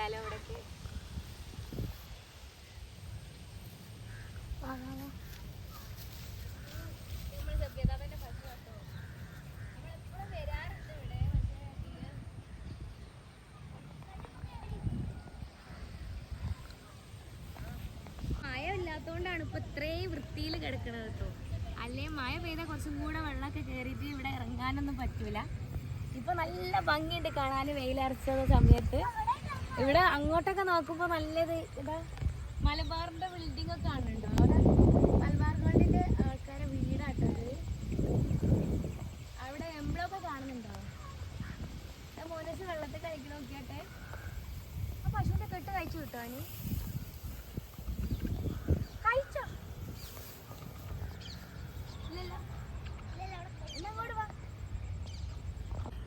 കണ്ടാലോ ഇവിടൊക്കെ മഴയില്ലാത്തോണ്ടാണ് ഇപ്പൊ ഇത്രയും വൃത്തിയിൽ കിടക്കണത് കേട്ടോ. അല്ലേ മഴ പെയ്ത കുറച്ചും കൂടെ വെള്ളമൊക്കെ കയറിയിട്ട് ഇവിടെ ഇറങ്ങാനൊന്നും പറ്റൂല. ഇപ്പൊ നല്ല ഭംഗിയുണ്ട് കാണാൻ വെയിലരച്ച സമയത്ത്. ഇവിടെ അങ്ങോട്ടൊക്കെ നോക്കുമ്പോ നല്ലത് ഇതാ മലബാറിന്റെ ബിൽഡിംഗ് ഒക്കെ കാണുന്നുണ്ടോ? അവിടെ മലബാർ ഗോൾഡിന്റെ ആൾക്കാരെ വീടാട്ടത്. അവിടെ എംബ്ലൊക്കെ കാണുന്നുണ്ടോ? മോനസ് വെള്ളത്തിൽ കഴിക്കണ നോക്കിയാട്ടെ. ആ പശുവിന്റെ കെട്ട് കഴിച്ചു കിട്ടോ അനി കഴിച്ചോ ഇല്ലല്ലോ എന്നാ ഇങ്ങോട്ട് വാ.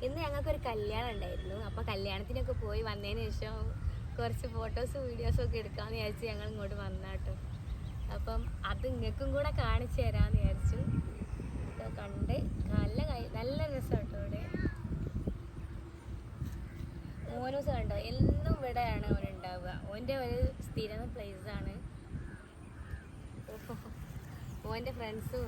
ഇന്ന് ഞങ്ങൾക്കൊരു കല്യാണം ഉണ്ടായിരുന്നു. അപ്പൊ കല്യാണത്തിനൊക്കെ പോയി വന്നതിന് ശേഷം കുറച്ച് ഫോട്ടോസും വീഡിയോസും ഒക്കെ എടുക്കാമെന്ന് വിചാരിച്ച് ഞങ്ങൾ ഇങ്ങോട്ട് വന്നാട്ടോ. അപ്പം അത് നിങ്ങൾക്കും കൂടെ കാണിച്ചു തരാമെന്ന് വിചാരിച്ചു. കണ്ട് നല്ല നല്ല രസമാട്ടോ ഇവിടെ. മോനൂസ് കണ്ടോ എന്നും ഇവിടെയാണ് അവൻ ഉണ്ടാവുക. ഓന്റെ ഒരു സ്ഥിരം പ്ലേസ് ആണ്. ഓന്റെ ഫ്രണ്ട്സും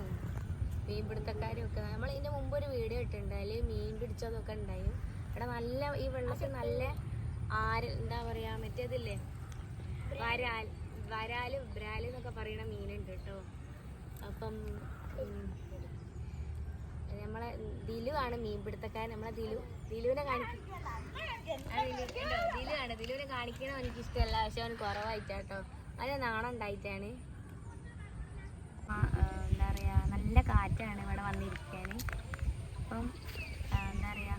മീൻപിടുത്തക്കാരും ഒക്കെ നമ്മൾ ഇതിന്റെ മുമ്പ് ഒരു വീഡിയോ ഇട്ടിട്ടുണ്ട്. അതിൽ മീൻ പിടിച്ചതൊക്കെ ഉണ്ടായി. ഇവിടെ നല്ല ഈ വെള്ളത്തിൽ നല്ല ആര് എന്താ പറയാ മറ്റേതില്ലേ? വരാൽ വരാൽ ബ്രാൽ എന്നൊക്കെ പറയുന്ന മീനുണ്ട് കേട്ടോ. അപ്പം നമ്മളെ ദിലു ആണ് മീൻ മീൻപിടുത്തക്കാരൻ. നമ്മളെ ദിലു ദിലുവിനെ കാണിക്കും ദിലു ആണ്. ദിലുവിനെ കാണിക്കണോ എനിക്ക് ഇഷ്ടമല്ല പക്ഷെ അവന് കുറവായിട്ടാട്ടോ. അവന് നാണം ഉണ്ടായിട്ടാണ് ആ, ആ, എന്താ പറയാ നല്ല കാറ്റാണ് ഇവിടെ വന്നിരിക്കാൻ അപ്പം എന്താ പറയാ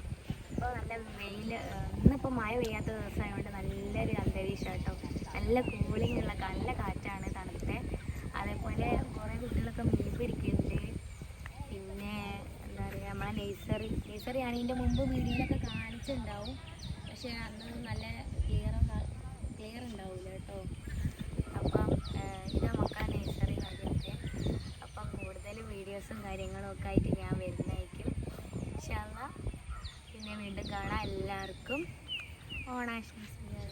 ഇപ്പോൾ നല്ല വെയിൽ ഇന്നിപ്പോൾ മഴ പെയ്യാത്ത ദിവസമായതുകൊണ്ട് നല്ലൊരു അന്തരീക്ഷം നല്ല കൂളിംഗ് ഉള്ള നല്ല കാറ്റാണ് തണുത്തെ. അതേപോലെ കുറേ കുട്ടികളൊക്കെ മീൻ പിടിക്കുന്നുണ്ട്. പിന്നെ എന്താ പറയുക നമ്മളെ നെയ്സറി നെയ്സറി ആണ് ഇതിന്റെ മുമ്പ് വീഡിയോയിലൊക്കെ കാണിച്ചിട്ടുണ്ടാവും പക്ഷേ അന്ന് നല്ല ക്ലിയർ ക്ലിയർ ഉണ്ടാവില്ല കേട്ടോ. അപ്പം ഇതാ നമുക്ക് ആ നേഴ്സറി കാര്യമൊക്കെ അപ്പം കൂടുതൽ വീഡിയോസും കാര്യങ്ങളും ഒക്കെ ആയിട്ട് ഞാൻ ഇൻഷാല്ല പിന്നെ വീണ്ടും കാണാം. എല്ലാവർക്കും ഓണാശംസകൾ.